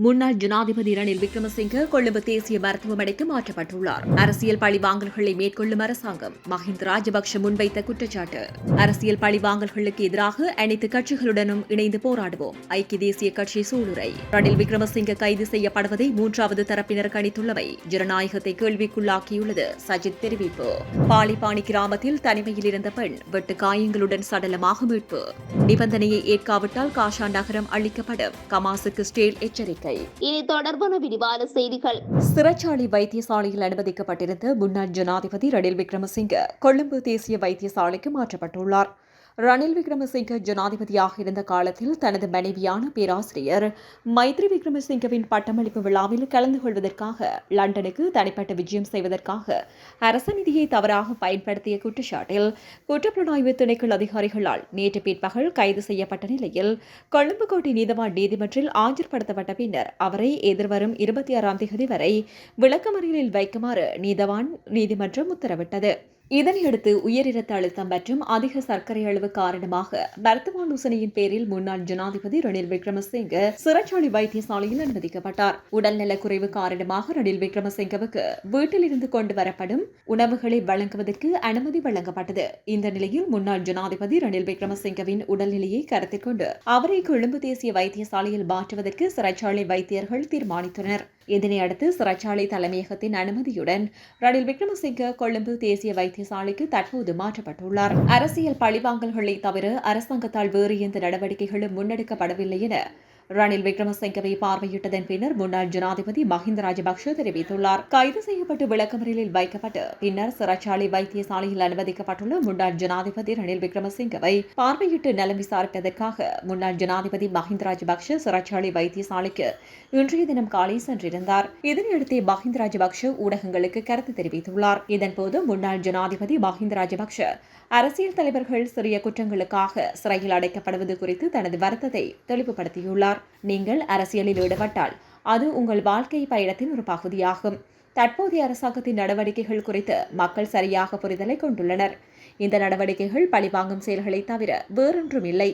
முன்னாள் ஜனாதிபதி ரணில் விக்ரமசிங்கே கொழும்பு தேசிய மருத்துவமனைக்கு மாற்றப்பட்டுள்ளார். அரசியல் பழிவாங்கல்களை மேற்கொள்ளும் அரசாங்கம் மஹிந்த ராஜபக்ஷ முன்வைத்த குற்றச்சாட்டு. அரசியல் பழிவாங்கல்களுக்கு எதிராக அனைத்து கட்சிகளுடனும் இணைந்து போராடுவோம். ஐக்கிய தேசிய கட்சி சூளுரை. ரணில் விக்ரமசிங்கே கைது செய்யப்படுவதை மூன்றாவது தரப்பினர் கணித்துள்ளவை ஜனநாயகத்தை கேள்விக்குள்ளாக்கியுள்ளது. சஜித் தெரிவிப்பு. பாலிபாணி கிராமத்தில் தனிமையில் இருந்த பெண் வெட்டு காயங்களுடன் சடலமாக மீட்பு. நிபந்தனையை ஏற்காவிட்டால் காஷா நகரம் அளிக்கப்படும் கமாசுக்கு ஸ்டேல் எச்சரிக்கை. இனி தொடர்பான விரிவான செய்திகள். சிறைச்சாலை வைத்தியசாலையில் அனுமதிக்கப்பட்டிருந்த முன்னாள் ஜனாதிபதி ரணில் விக்ரமசிங்க கொழும்பு தேசிய வைத்தியசாலைக்கு மாற்றப்பட்டுள்ளார். ரணில் விக்ரமசிங்க ஜனாதிபதியாக இருந்த காலத்தில் தனது மனைவியான பேராசிரியர் மைத்ரி விக்ரமசிங்கவின் பட்டமளிப்பு விழாவில் கலந்து கொள்வதற்காக லண்டனுக்கு தனிப்பட்ட விஜயம் செய்வதற்காக அரச நிதியை தவறாக பயன்படுத்திய குற்றச்சாட்டில் குற்றப்புலனாய்வு திணைக்கள் அதிகாரிகளால் நேற்று பிற்பகல் கைது செய்யப்பட்ட நிலையில் கொழும்புக்கோட்டை நீதவான் நீதிமன்றில் ஆஜர்படுத்தப்பட்ட பின்னர் அவரை எதிர்வரும் இருபத்தி ஆறாம் தேதி வரை விளக்கமறியலில் வைக்குமாறு நீதவான் நீதிமன்றம் உத்தரவிட்டது. இதனையடுத்து உயர் இரத்த அழுத்தம் மற்றும் அதிக சர்க்கரை அளவு காரணமாக மருத்துவ ஆலோசனையின் பேரில் முன்னாள் ஜனாதிபதி ரணில் விக்ரமசிங்க சிறைச்சாலை வைத்தியசாலையில் அனுமதிக்கப்பட்டார். உடல்நலக் குறைவு காரணமாக ரணில் விக்ரமசிங்கவுக்கு வீட்டில் இருந்து கொண்டு வரப்படும் உணவுகளை வழங்குவதற்கு அனுமதி வழங்கப்பட்டது. இந்த நிலையில் முன்னாள் ஜனாதிபதி ரணில் விக்ரமசிங்கவின் உடல்நிலையை கருத்தில் கொண்டு அவரை கொழும்பு தேசிய வைத்தியசாலையில் மாற்றுவதற்கு சிறைச்சாலை வைத்தியர்கள் தீர்மானித்தனர். இதனையடுத்து சிறைச்சாலை தலைமையகத்தின் அனுமதியுடன் ரணில் விக்ரமசிங்க கொழும்பு தேசிய வைத்திய வைத்தியசாலைக்கு தற்போது மாற்றப்பட்டுள்ளார். அரசியல் பழிவாங்கல்களை தவிர அரசாங்கத்தால் வேறு எந்த நடவடிக்கைகளும் முன்னெடுக்கப்படவில்லை என ரணில் விக்ரமசிங்கவை பார்வையிட்டதன் பின்னர் முன்னாள் ஜனாதிபதி மஹிந்த ராஜபக்ஷ தெரிவித்துள்ளார். கைது செய்யப்பட்டு விளக்கமறியலில் வைக்கப்பட்டு பின்னர் சிறைச்சாலை வைத்தியசாலையில் அனுமதிக்கப்பட்டுள்ள முன்னாள் ஜனாதிபதி ரணில் விக்ரமசிங்கவை பார்வையிட்டு நலம் விசாரித்ததற்காக முன்னாள் ஜனாதிபதி மஹிந்த ராஜபக்ஷ சிறைச்சாலை வைத்தியசாலைக்கு இன்றைய தினம் காலை சென்றிருந்தார். இதனையடுத்து மஹிந்த ராஜபக்ஷ ஊடகங்களுக்கு கருத்து தெரிவித்துள்ளார். இதன்போது முன்னாள் ஜனாதிபதி மஹிந்த ராஜபக்ஷ அரசியல் தலைவர்கள் சிறிய குற்றங்களுக்காக சிறையில் அடைக்கப்படுவது குறித்து தனது வருத்தத்தை தெளிவுபடுத்தியுள்ளார். நீங்கள் அரசியலில் ஈடுபட்டால் அது உங்கள் வாழ்க்கை பயணத்தின் ஒரு பகுதியாகும். தற்போதைய அரசாங்கத்தின் நடவடிக்கைகள் குறித்து மக்கள் சரியாக புரிதலை கொண்டுள்ளனர். இந்த நடவடிக்கைகள் பழிவாங்கும் செயல்களை தவிர வேறொன்றும் இல்லை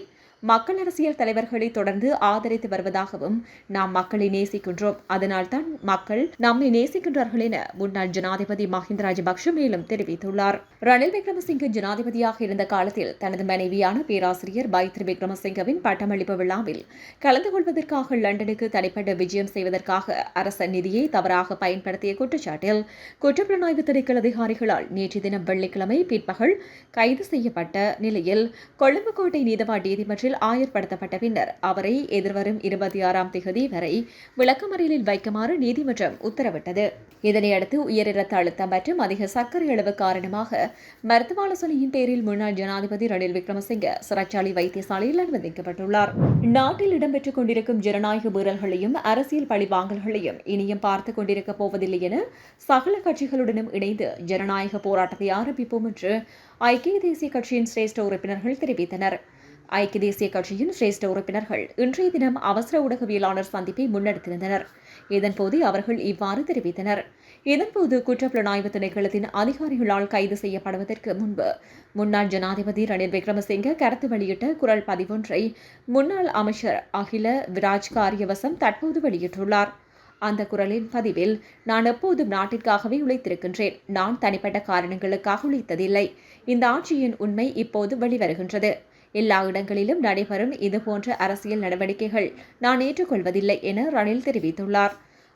மக்கள் அரசியல் தலைவர்களை தொடர்ந்து ஆதரித்து வருவதாகவும் நாம் மக்களை நேசிக்கின்றோம். அதனால்தான் மக்கள் நம்மை நேசிக்கின்றார்கள் என முன்னாள் ஜனாதிபதி மஹிந்த ராஜபக்ஷ மேலும் தெரிவித்துள்ளார். ரணில் விக்ரமசிங்க ஜனாதிபதியாக இருந்த காலத்தில் தனது மனைவியான பேராசிரியர் பைத்ரி விக்ரமசிங்கவின் பட்டமளிப்பு விழாவில் கலந்து கொள்வதற்காக லண்டனுக்கு தனிப்பட்ட விஜயம் செய்வதற்காக அரச நிதியை தவறாக பயன்படுத்திய குற்றச்சாட்டில் குற்றப்புலனாய்வு திணைக்கள் அதிகாரிகளால் நேற்று தினம் வெள்ளிக்கிழமை பிற்பகல் கைது செய்யப்பட்ட நிலையில் கொழும்புக்கோட்டை கோட்டை நீதிமன்றில் நீதிமன்றில் ஆயர்படுத்தப்பட்ட பின்னர் அவரை எதிர்வரும் இருபத்தி ஆறாம் தேதி வரை விளக்கமறியலில் வைக்குமாறு நீதிமன்றம் உத்தரவிட்டது. இதனையடுத்து உயர் இரத்த அழுத்தம் மற்றும் அதிக சர்க்கரை அளவு காரணமாக மருத்துவாலோசனையின் பேரில் முன்னாள் ஜனாதிபதி ரணில் விக்ரமசிங்க சிறைச்சாலை வைத்தியசாலையில் அனுமதிக்கப்பட்டுள்ளார். நாட்டில் இடம்பெற்றுக் கொண்டிருக்கும் ஜனநாயக மீறல்களையும் அரசியல் பழிவாங்கல்களையும் இனியும் பார்த்துக் கொண்டிருக்கப் போவதில்லை என சகல கட்சிகளுடனும் இணைந்து ஜனநாயக போராட்டத்தை ஆரம்பிப்போம் என்று ஐக்கிய தேசிய கட்சியின் சிரேஷ்ட உறுப்பினர்கள் தெரிவித்தனர். ஐக்கிய தேசிய கட்சியின் சிரேஷ்ட உறுப்பினர்கள் இன்றைய தினம் அவசர ஊடகவியலாளர் சந்திப்பை முன்னெடுத்திருந்தனர். இதன்போது அவர்கள் இவ்வாறு தெரிவித்தனர். இதன்போது குற்றப்புலனாய்வு திணைக்களத்தின் அதிகாரிகளால் கைது செய்யப்படுவதற்கு முன்பு முன்னாள் ஜனாதிபதி ரணில் விக்ரமசிங்க கருத்து வெளியிட்ட குரல் பதிவொன்றை முன்னாள் அமைச்சர் அகில விராஜ் காரியவசம் தற்போது வெளியிட்டுள்ளார். அந்த குரலின் பதிவில் நான் எப்போதும் நாட்டிற்காகவே உழைத்திருக்கின்றேன். நான் தனிப்பட்ட காரணங்களுக்காக உழைத்ததில்லை. இந்த ஆட்சியின் உண்மை இப்போது வெளிவருகின்றது. எல்லா இடங்களிலும் நடைபெறும் இதுபோன்ற அரசியல் நடவடிக்கைகள் நான் ஏற்றுக்கொள்வதில்லை என ரணில் தெரிவித்துள்ளார்.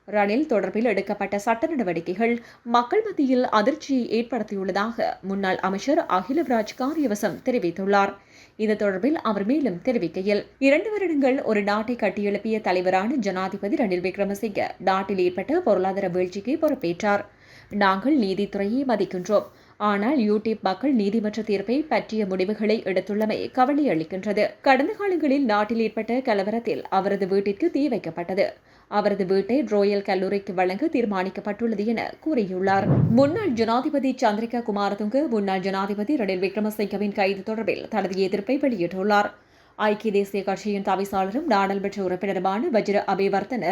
ரணில் தொடர்பில் எடுக்கப்பட்ட சட்ட நடவடிக்கைகள் மக்கள் மத்தியில் அதிர்ச்சியை ஏற்படுத்தியுள்ளதாக முன்னாள் அமைச்சர் அகிலவிராஜ் காரியவசம் தெரிவித்துள்ளார். இது தொடர்பில் அவர் மேலும் தெரிவிக்கையில் இரண்டு வருடங்கள் ஒரு நாட்டை கட்டியெழுப்பிய தலைவரான ஜனாதிபதி ரணில் விக்ரமசிங்க நாட்டில் ஏற்பட்ட பொருளாதார வீழ்ச்சிக்கு பொறுப்பேற்றார். நாங்கள் நீதித்துறையை மதிக்கின்றோம். ஆனால் யூடியூப் மக்கள் நீதிமன்ற தீர்ப்பை பற்றிய முடிவுகளை எடுத்துள்ளமை கவலை அளிக்கின்றது. கடந்த காலங்களில் நாட்டில் ஏற்பட்ட கலவரத்தில் அவரது வீட்டிற்கு தீ வைக்கப்பட்டது. அவரது வீட்டை ரோயல் கல்லூரிக்கு வழங்க தீர்மானிக்கப்பட்டுள்ளது என கூறியுள்ளார். முன்னாள் ஜனாதிபதி சந்திரிகா குமாரதுங்க முன்னாள் ஜனாதிபதி ரணில் விக்ரமசிங்கவின் கைது தொடர்பில் தனது எதிர்ப்பை வெளியிட்டுள்ளார். ஐக்கிய தேசிய கட்சியின் தவிசாளரும் நாடாளுமன்ற உறுப்பினருமான வஜ்ர அபிவர்த்தன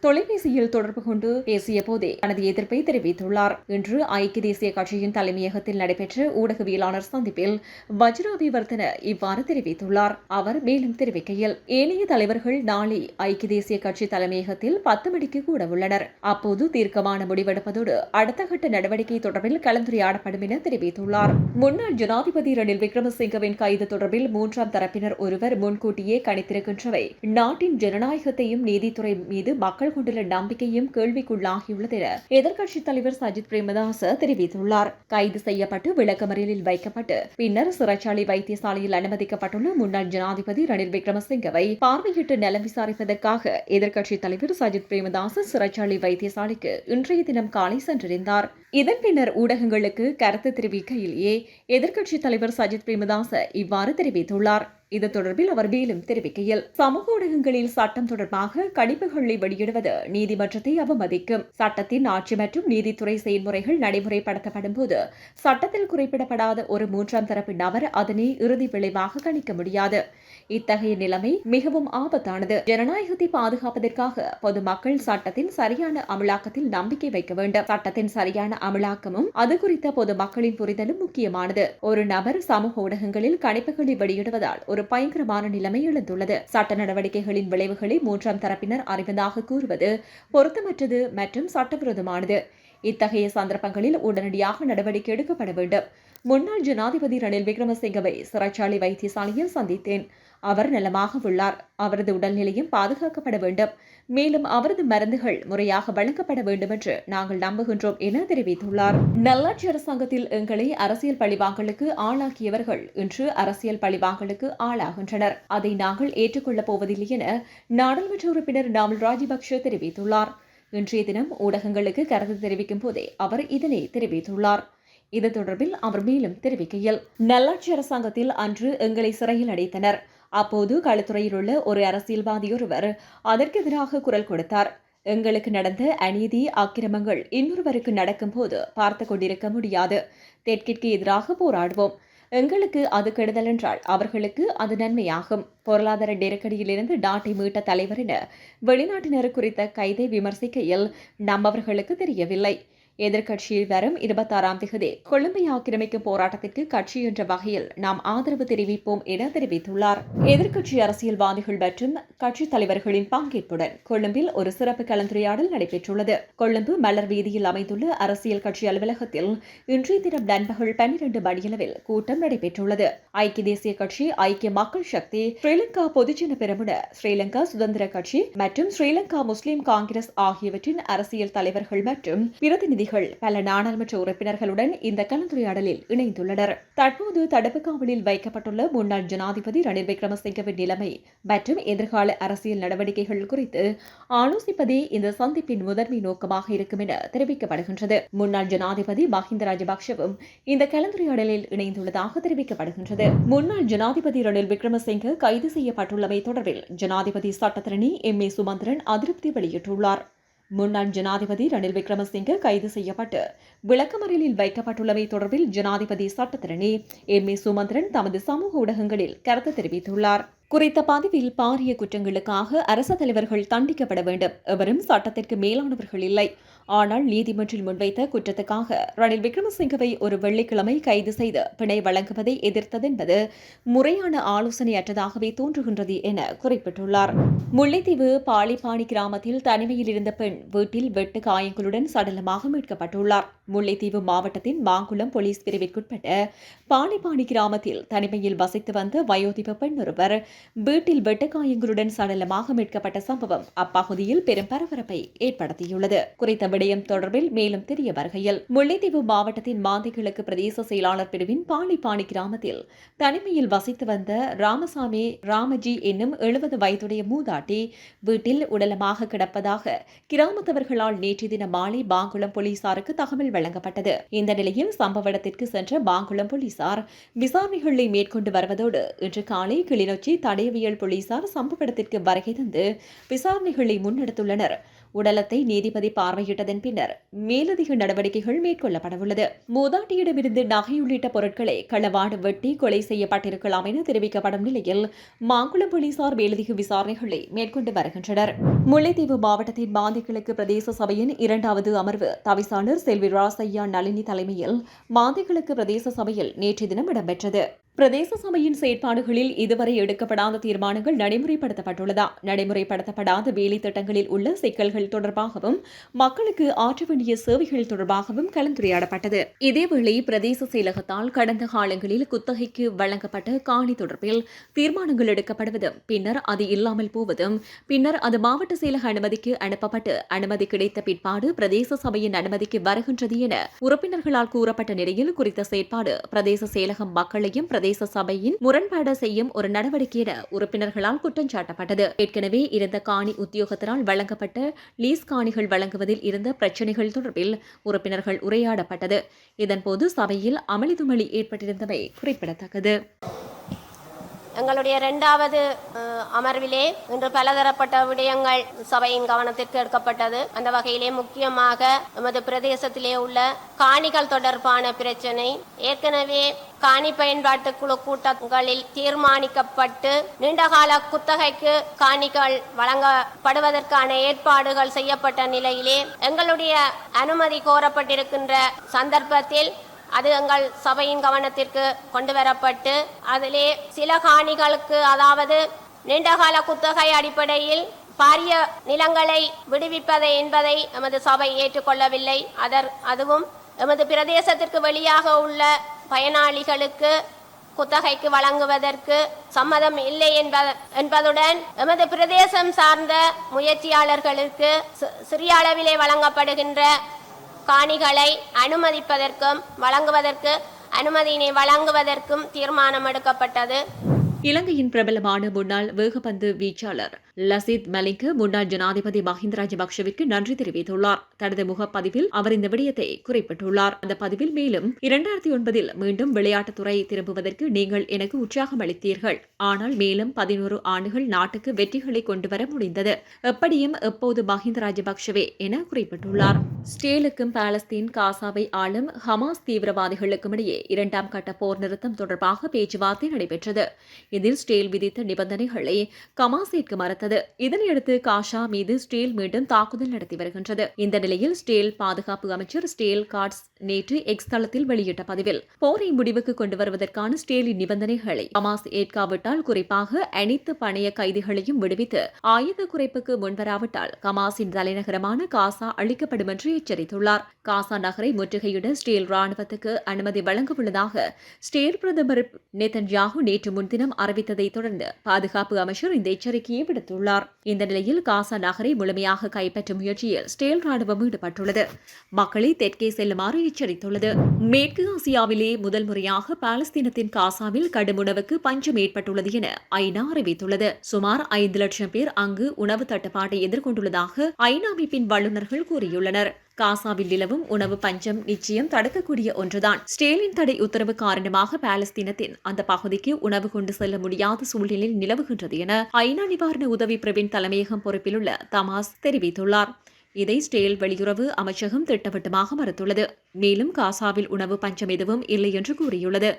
தொலைபேசியில் தொடர்பு கொண்டு பேசிய போதே தனது எதிர்ப்பை தெரிவித்துள்ளார். இன்று ஐக்கிய தேசிய கட்சியின் தலைமையகத்தில் நடைபெற்ற ஊடகவியலாளர் சந்திப்பில் வஜ்ர அபிவர்த்தன இவ்வாறு தெரிவித்துள்ளார். அவர் மேலும் தெரிவிக்கையில் ஏனைய தலைவர்கள் நாளை ஐக்கிய தேசிய கட்சி தலைமையகத்தில் பத்து மணிக்கு கூட உள்ளனர். அப்போது தீர்க்கமான முடிவெடுப்பதோடு அடுத்த கட்ட நடவடிக்கை தொடர்பில் கலந்துரையாடப்படும் என தெரிவித்துள்ளார். முன்னாள் ஜனாதிபதி ரணில் விக்ரமசிங்கவின் கைது தொடர்பில் மூன்றாம் தரப்பினர் ஒருவர் முன்கூட்டியே கணித்திருக்கின்றவை. நாட்டின் ஜனநாயகத்தையும் நீதித்துறை மீது மக்கள் கொண்டுள்ள நம்பிக்கையும் கேள்விக்குள்ளாகியுள்ளது என எதிர்க்கட்சித் தலைவர் சஜித் பிரேமதாச தெரிவித்துள்ளார். கைது செய்யப்பட்டு விளக்கமறியலில் வைக்கப்பட்டு பின்னர் சிறைச்சாலை வைத்தியசாலையில் அனுமதிக்கப்பட்டுள்ள முன்னாள் ஜனாதிபதி ரணில் விக்ரமசிங்கவை பார்வையிட்டு நலம் விசாரிப்பதற்காக எதிர்க்கட்சித் தலைவர் சஜித் பிரேமதாச சிறைச்சாலை வைத்தியசாலைக்கு இன்றைய தினம் காலை சென்றிருந்தார் இதன் பின்னர் ஊடகங்களுக்கு கருத்து தெரிவிக்கையிலேயே எதிர்க்கட்சித் தலைவர் சஜித் பிரேமதாச இவ்வாறு தெரிவித்துள்ளார். இது தொடர்பில் அவர் மேலும் தெரிவிக்கையில் சமூக ஊடகங்களில் சட்டம் தொடர்பாக கணிப்புகளை வெளியிடுவது நீதிமன்றத்தை அவமதிக்கும். சட்டத்தின் ஆட்சி மற்றும் நீதித்துறை செயல்முறைகள் நடைமுறைப்படுத்தப்படும் போது சட்டத்தில் குறிப்பிடப்படாத ஒரு மூன்றாம் தரப்பு நபர் அதனை இறுதி விளைவாக கணிக்க முடியாது. இத்தகைய நிலைமை மிகவும் ஆபத்தானது. ஜனநாயகத்தை பாதுகாப்பதற்காக பொதுமக்கள் சட்டத்தின் சரியான அமலாக்கத்தில் நம்பிக்கை வைக்க வேண்டும். சட்டத்தின் சரியான அமலாக்கமும் அது குறித்த பொதுமக்களின் புரிதலும் முக்கியமானது. ஒரு நபர் சமூக ஊடகங்களில் கணிப்புகளை வெளியிடுவதால் ஒரு பயங்கரமான நிலைமை எழுந்துள்ளது. சட்ட நடவடிக்கைகளின் விளைவுகளை மூன்றாம் தரப்பினர் அறிவதாக கூறுவது பொருத்தமற்றது மற்றும் சட்டவிரோதமானது. இத்தகைய சந்தர்ப்பங்களில் உடனடியாக நடவடிக்கை எடுக்கப்பட வேண்டும். முன்னாள் ஜனாதிபதி ரணில் விக்ரமசிங்கவை சிறைச்சாலை வைத்தியசாலையில் சந்தித்தேன். அவர் நலமாக உள்ளார். அவரது உடல்நிலையும் பாதுகாக்கப்பட வேண்டும். மேலும் அவரது மருந்துகள் முறையாக வழங்கப்பட வேண்டும் என்று நாங்கள் நம்புகின்றோம் என தெரிவித்துள்ளார். நல்லாட்சி அரசாங்கத்தில் எங்களை அரசியல் பழிவாங்கலுக்கு ஆளாக்கியவர்கள் இன்று அரசியல் பழிவாங்கலுக்கு ஆளாகின்றனர். அதை நாங்கள் ஏற்றுக்கொள்ளப் போவதில்லை என நாடாளுமன்ற உறுப்பினர் நாமல் ராஜபக்ஷ தெரிவித்துள்ளார். இன்றைய தினம் ஊடகங்களுக்கு கருத்து தெரிவிக்கும் போதே அவர் இதனை தெரிவித்துள்ளார். இது தொடர்பில் அவர் மேலும் தெரிவிக்கையில் நல்லாட்சி அரசாங்கத்தில் அன்று எங்களை சிறையில் அடைத்தனர். அப்போது களத்துறையில் உள்ள ஒரு அரசியல்வாதி ஒருவர் அதற்கு எதிராக குரல் கொடுத்தார். எங்களுக்கு நடந்த அநீதி ஆக்கிரமங்கள் இன்னொருவருக்கு நடக்கும்போது பார்த்து கொண்டிருக்க முடியாது. தெற்கிற்கு எதிராக போராடுவோம். எங்களுக்கு அது கெடுதல் என்றால் அவர்களுக்கு அது நன்மையாகும். பொருளாதார நெருக்கடியிலிருந்து நாட்டை மீட்ட தலைவர் என வெளிநாட்டினர் குறித்த கைதை விமர்சிக்கையில் நம்மவர்களுக்கு தெரியவில்லை. எதிர்க்கட்சியில் வரும் இருபத்தாறாம் தேதி கொழும்பை ஆக்கிரமிக்கும் போராட்டத்திற்கு கட்சி என்ற வகையில் நாம் ஆதரவு தெரிவிப்போம் என தெரிவித்துள்ளார். எதிர்க்கட்சி அரசியல்வாதிகள் மற்றும் கட்சித் தலைவர்களின் பங்கேற்புடன் கொழும்பில் ஒரு சிறப்பு கலந்துரையாடல் நடைபெற்றுள்ளது. கொழும்பு மலர் வீதியில் அமைந்துள்ள அரசியல் கட்சி அலுவலகத்தில் இன்றைய தினம் நண்பகல் பன்னிரண்டு மணியளவில் கூட்டம் நடைபெற்றுள்ளது. ஐக்கிய தேசிய கட்சி ஐக்கிய மக்கள் சக்தி ஸ்ரீலங்கா பொதுஜன பெரமுன ஸ்ரீலங்கா சுதந்திர கட்சி மற்றும் ஸ்ரீலங்கா முஸ்லிம் காங்கிரஸ் ஆகியவற்றின் அரசியல் தலைவர்கள் மற்றும் பிரதிநிதிகள் பல நாடாளுமன்ற உறுப்பினர்களுடன் இந்த கலந்துரையாடலில் இணைந்துள்ளனர். தற்போது தடுப்பு காவலில் வைக்கப்பட்டுள்ள முன்னாள் ஜனாதிபதி ரணில் விக்ரமசிங்கவின் நிலைமை மற்றும் எதிர்கால அரசியல் நடவடிக்கைகள் குறித்து ஆலோசிப்பதே இந்த சந்திப்பின் முதன்மை நோக்கமாக இருக்கும் என தெரிவிக்கப்படுகின்றது. முன்னாள் ஜனாதிபதி மஹிந்த ராஜபக்சவும் இந்த கலந்துரையாடலில் இணைந்துள்ளதாக தெரிவிக்கப்படுகின்றது. முன்னாள் ஜனாதிபதி ரணில் விக்ரமசிங்க கைது செய்யப்பட்டுள்ளமை தொடர்பில் ஜனாதிபதி சட்டத்தரணி எம் ஏ சுமந்திரன் அதிருப்தி வெளியிட்டுள்ளார். முன்னாள் ஜனாதிபதி ரணில் விக்ரமசிங்கே கைது செய்யப்பட்டு விளக்கமறியலில் வைக்கப்பட்டுள்ளமை தொடர்பில் ஜனாதிபதி சட்டத்திரணி எம். ஏ. சுமந்திரன் தமது சமூக ஊடகங்களில் கருத்து தெரிவித்துள்ளார். குறித்த பதிவில் பாரிய குற்றங்களுக்காக அரச தலைவர்கள் தண்டிக்கப்பட வேண்டும். எவரும் சட்டத்திற்கு மேலானவர்கள் இல்லை. ஆனால் நீதிமன்றில் முன்வைத்த குற்றத்துக்காக ரணில் விக்ரமசிங்கவை ஒரு வெள்ளிக்கிழமை கைது செய்து பிணை வழங்குவதை எதிர்த்ததென்பது முறையான ஆலோசனையற்றதாகவே தோன்றுகின்றது என குறிப்பிட்டுள்ளார். முல்லைத்தீவு பாலிப்பாணி கிராமத்தில் தனிமையில் இருந்த பெண் வீட்டில் வெட்டு காயங்களுடன் சடலமாக மீட்கப்பட்டுள்ளார். முல்லைத்தீவு மாவட்டத்தின் மாங்குளம் போலீஸ் பிரிவிற்குட்பட்ட பாலிப்பாணி கிராமத்தில் தனிமையில் வசித்து வந்த வயோதிப பெண் ஒருவர் வீட்டில் வெட்டுக்காயங்களுடன் சடலமாக மீட்கப்பட்ட சம்பவம் அப்பகுதியில் பெரும் பரபரப்பை ஏற்படுத்தியுள்ளது. குறித்த விடயம் தொடர்பில் மேலும் தெரிய வருகையில். முல்லைத்தீவு மாவட்டத்தின் மாந்திகிழக்கு பிரதேச செயலாளர் பிரிவின் பாலிபாணி கிராமத்தில் தனிமையில் வசித்து வந்த ராமசாமி ராமஜி என்னும் எழுபது வயதுடைய மூதாட்டி வீட்டில் உடலமாக கிடப்பதாக கிராமத்தவர்களால் நேற்று தின மாலை பாங்குளம் போலீசாருக்கு தகவல் வழங்கப்பட்டது. இந்த நிலையில் சம்பவ இடத்திற்கு சென்ற பாங்குளம் போலீசார் விசாரணைகளை மேற்கொண்டு வருவதோடு இன்று காலை கிளிநொச்சி தடயவியல் போலீசார் சம்பவ இடத்திற்கு வருகை தந்து விசாரணைகளை முன்னெடுத்துள்ளனர். உடலத்தை நீதிபதி பார்வையிட்டதன் பின்னர் மேலதிக நடவடிக்கைகள் மேற்கொள்ளப்படவுள்ளது. மூதாட்டியிடமிருந்து நகை உள்ளிட்ட பொருட்களை களவாடு வெட்டி கொலை செய்யப்பட்டிருக்கலாம் என தெரிவிக்கப்படும் நிலையில் மாங்குளம் போலீசார் மேலதிக விசாரணைகளை மேற்கொண்டு வருகின்றனர். முல்லைத்தீவு மாவட்டத்தின் மாந்திகளுக்கு பிரதேச சபையின் இரண்டாவது அமர்வு தவிசாளர் செல்வி ராசையா நளினி தலைமையில் மாந்திக்கிழக்கு பிரதேச சபையில் நேற்று தினம் இடம்பெற்றது. பிரதேச சபையின் செயற்பாடுகளில் இதுவரை எடுக்கப்படாத தீர்மானங்கள் நடைமுறைப்படுத்தப்பட்டுள்ளதா? நடைமுறைப்படுத்தப்படாத வேலை திட்டங்களில் உள்ள சிக்கல்கள் தொடர்பாகவும் மக்களுக்கு ஆற்ற வேண்டிய சேவைகள் தொடர்பாகவும் கலந்துரையாடப்பட்டது. இதேவேளை பிரதேச செயலகத்தால் கடந்த காலங்களில் குத்தகைக்கு வழங்கப்பட்ட காணி தொடர்பில் தீர்மானங்கள் எடுக்கப்படுவதும் பின்னர் அது இல்லாமல் போவதும் பின்னர் அது மாவட்ட செயலக அனுமதிக்கு அனுப்பப்பட்டு அனுமதி கிடைத்த பிற்பாடு பிரதேச சபையின் அனுமதிக்கு வருகின்றது என உறுப்பினர்களால் கூறப்பட்ட நிலையில் குறித்த செயற்பாடு பிரதேச செயலகம் மக்களையும் பிரதேச சபையின் முரண்பாடு செய்யும் ஒரு நடவடிக்கை என உறுப்பினர்களால் குற்றம் சாட்டப்பட்டது. ஏற்கனவே இருந்த காணி உத்தியோகத்தினால் வழங்கப்பட்ட லீஸ் காணிகள் வழங்குவதில் இருந்த பிரச்சினைகள் தொடர்பில் உறுப்பினர்கள் உரையாடப்பட்டது. இதன்போது சபையில் அமளிதுமளி ஏற்பட்டிருந்தமை குறிப்பிடத்தக்கது. எங்களுடைய இரண்டாவது அமர்விலே இன்று பலதரப்பட்ட விடயங்கள் சபையின் கவனத்திற்கு எடுக்கப்பட்டது. அந்த வகையிலே முக்கியமாக எமது பிரதேசத்திலே உள்ள காணிகள் தொடர்பான பிரச்சினை ஏற்கனவே காணி பயன்பாட்டு குழு கூட்டங்களில் தீர்மானிக்கப்பட்டு நீண்டகால குத்தகைக்கு காணிகள் வழங்கப்படுவதற்கான ஏற்பாடுகள் செய்யப்பட்ட நிலையிலே எங்களுடைய அனுமதி கோரப்பட்டிருக்கின்ற சந்தர்ப்பத்தில் அது எங்கள் சபையின் கவனத்திற்கு கொண்டு வரப்பட்டு அதிலே சில காணிகளுக்கு அதாவது நீண்டகால குத்தகை அடிப்படையில் பாரிய நிலங்களை விடுவிப்பதை என்பதை எமது சபை ஏற்றுக்கொள்ளவில்லை. அதர் அதுவும் எமது பிரதேசத்திற்கு வெளியாக உள்ள பயனாளிகளுக்கு குத்தகைக்கு வழங்குவதற்கு சம்மதம் இல்லை என்ப என்பதுடன் எமது பிரதேசம் சார்ந்த முயற்சியாளர்களுக்கு சிறிய அளவிலே வழங்கப்படுகின்ற காணிகளை அனுமதிப்பதற்கும் வழங்குவதற்கு அனுமதியினை வழங்குவதற்கும் தீர்மானம் எடுக்கப்பட்டது இலங்கையின் பிரபலமான முன்னாள் வேகப்பந்து வீச்சாளர் லசித் மலிங்க் முன்னாள் ஜனாதிபதி மஹிந்த ராஜபக்ஷவிற்கு நன்றி தெரிவித்துள்ளார். தனது முகப்பதிவில் அவர் இந்த விடயத்தை குறிப்பிட்டுள்ளார். அந்த பதிவில் மேலும் இரண்டாயிரத்தி ஒன்பதில் மீண்டும் விளையாட்டுத்துறை திரும்புவதற்கு நீங்கள் எனக்கு உற்சாகம் அளித்தீர்கள். ஆனால் மேலும் பதினோரு ஆண்டுகள் நாட்டுக்கு வெற்றிகளை கொண்டு வர முடிந்தது. எப்படியும் எப்போது மஹிந்த ராஜபக்சவே என குறிப்பிட்டுள்ளார். ஸ்டேலுக்கும் பாலஸ்தீன் காசாவை ஆளும் ஹமாஸ் தீவிரவாதிகளுக்கும் இடையே இரண்டாம் கட்ட போர் நிறுத்தம் தொடர்பாக பேச்சுவார்த்தை நடைபெற்றது. இதில் ஸ்டேல் விதித்த நிபந்தனைகளை கமாஸ் ஏற்க மறுத்தது இதனையடுத்து காஷா மீது ஸ்டேல் மீண்டும் தாக்குதல் நடத்தி வருகின்றது இந்த நிலையில் ஸ்டேல் பாதுகாப்பு அமைச்சர் ஸ்டேல் கார்ட்ஸ் நேற்று எக்ஸ் தளத்தில் வெளியிட்ட பதிவில் போரை முடிவுக்கு கொண்டு வருவதற்கான ஸ்டேலின் நிபந்தனைகளை ஹமாஸ் ஏற்காவிட்டால் குறிப்பாக அனைத்து பணைய கைதிகளையும் விடுவித்து ஆயுத குறைப்புக்கு முன்வராவிட்டால் கமாஸின் தலைநகரமான காசா அளிக்கப்படும் என்று எச்சரித்துள்ளார் காசா நகரை முற்றுகையிட ஸ்டேல் ராணுவத்துக்கு அனுமதி வழங்கவுள்ளதாக ஸ்டேல் பிரதமர் நேதன்யாகு நேற்று முன்தினம் அறிவித்ததை தொடர்ந்து பாதுகாப்பு அமைச்சர் இந்த எச்சரிக்கையை விடுத்துள்ளார் இந்த நிலையில் காசா நகரை முழுமையாக கைப்பற்றும் முயற்சியில் ஸ்டேல் ராணுவம் ஈடுபட்டுள்ளது. மக்களை தெற்கே செல்லுமாறு எச்சரித்துள்ளது. மேற்கு ஆசியாவிலே முதல் முறையாக பாலஸ்தீனத்தின் காசாவில் கடும் உணவுக்கு பஞ்சம் ஏற்பட்டுள்ளது என ஐநா அறிவித்துள்ளது. சுமார் ஐந்து லட்சம் பேர் அங்கு உணவு தட்டுப்பாட்டை எதிர்கொண்டுள்ளதாக ஐநா அமைப்பின் வல்லுநர்கள் கூறியுள்ளனர். காசாவில் நிலவும் உணவு பஞ்சம் நிச்சயம் தடுக்கக்கூடிய ஒன்றுதான். ஸ்டேலின் தடை உத்தரவு காரணமாக பாலஸ்தீனத்தின் அந்த பகுதிக்கு உணவு கொண்டு செல்ல முடியாத சூழ்நிலை நிலவுகின்றது என ஐநா நிவாரண உதவி பிரிவின் தலைமையகம் பொறுப்பிலுள்ள தமாஸ் தெரிவித்துள்ளார். இதை ஸ்டேல் வெளியுறவு அமைச்சகம் திட்டவட்டமாக மறுத்துள்ளது. மேலும் காசாவில் உணவு பஞ்சம் எதுவும் இல்லை என்று கூறியுள்ளது.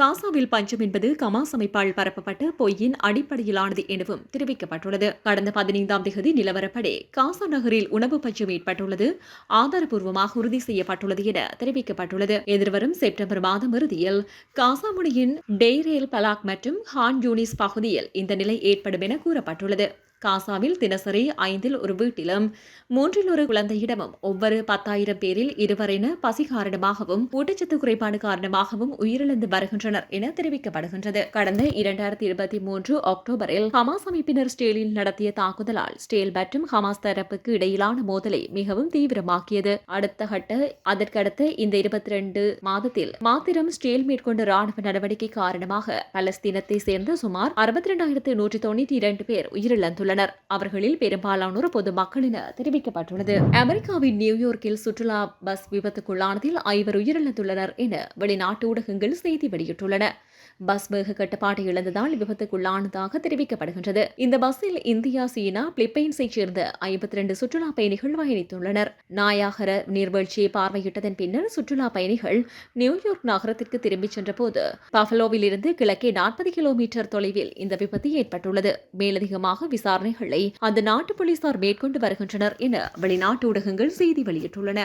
காசாவில் பஞ்சம் என்பது கமாஸ் அமைப்பால் பரப்பப்பட்ட பொய்யின் அடிப்படையிலானது எனவும் தெரிவிக்கப்பட்டுள்ளது. கடந்த பதினைந்தாம் தேதி நிலவரப்படி காசா நகரில் உணவு பஞ்சம் ஏற்பட்டுள்ளது ஆதாரபூர்வமாக உறுதி செய்யப்பட்டுள்ளது என தெரிவிக்கப்பட்டுள்ளது. எதிர்வரும் செப்டம்பர் மாதம் இறுதியில் காசா முனையின் டெய்ரேல் பலாக் மற்றும் ஹான் யூனிஸ் பகுதியில் இந்த நிலை ஏற்படும் என கூறப்பட்டுள்ளது. காசாவில் தினசரி ஐந்தில் ஒரு வீட்டிலும் மூன்றில் ஒரு குழந்தையிடமும் ஒவ்வொரு பத்தாயிரம் பேரில் இருவர் பசி காரணமாகவும் ஊட்டச்சத்து குறைபாடு காரணமாகவும் உயிரிழந்து வருகின்றனர் என தெரிவிக்கப்படுகின்றது. கடந்த இரண்டாயிரத்தி இருபத்தி மூன்று அக்டோபரில் ஹமாஸ் அமைப்பினர் ஸ்டேலில் நடத்திய தாக்குதலால் ஸ்டேல் மற்றும் ஹமாஸ் தரப்புக்கு இடையிலான மோதலை மிகவும் தீவிரமாக்கியது. அடுத்த கட்ட அதற்கடுத்து இந்த இருபத்தி ரெண்டு மாதத்தில் மாத்திரம் ஸ்டேல் மேற்கொண்ட ராணுவ நடவடிக்கை காரணமாக பலஸ்தீனத்தை சேர்ந்த சுமார் அறுபத்தி இரண்டாயிரத்து நூற்றி தொண்ணூற்றி இரண்டு பேர் உயிரிழந்துள்ளனர். அவர்களில் பெரும்பாலானோர் பொதுமக்கள் என தெரிவிக்கப்பட்டுள்ளது. அமெரிக்காவின் நியூயார்க்கில் சுற்றுலா பஸ் விபத்துக்குள்ளானதில் ஐவர் உயிரிழந்துள்ளனர் என வெளிநாட்டு ஊடகங்கள் செய்தி வெளியிட்டுள்ளன. பஸ் வேக கட்டுப்பாட்டை இழந்ததால் விபத்துக்குள்ளானதாக தெரிவிக்கப்படுகின்றது. இந்த பஸ்ஸில் இந்தியா சீனா பிலிப்பைன்ஸைச் சேர்ந்த ஐம்பத்தி ரெண்டு சுற்றுலா பயணிகள் பயணித்துள்ளனர். நாயாகர நீர்வீழ்ச்சியை பார்வையிட்டதன் பின்னர் சுற்றுலா பயணிகள் நியூயார்க் நகரத்திற்கு திரும்பிச் சென்றபோது பஃபலோவில் இருந்து கிழக்கே நாற்பது கிலோமீட்டர் தொலைவில் இந்த விபத்து ஏற்பட்டுள்ளது. மேலதிகமாக விசாரணைகளை அந்த நாட்டு போலீசார் மேற்கொண்டு வருகின்றனர் என வெளிநாட்டு ஊடகங்கள் செய்தி வெளியிட்டுள்ளன.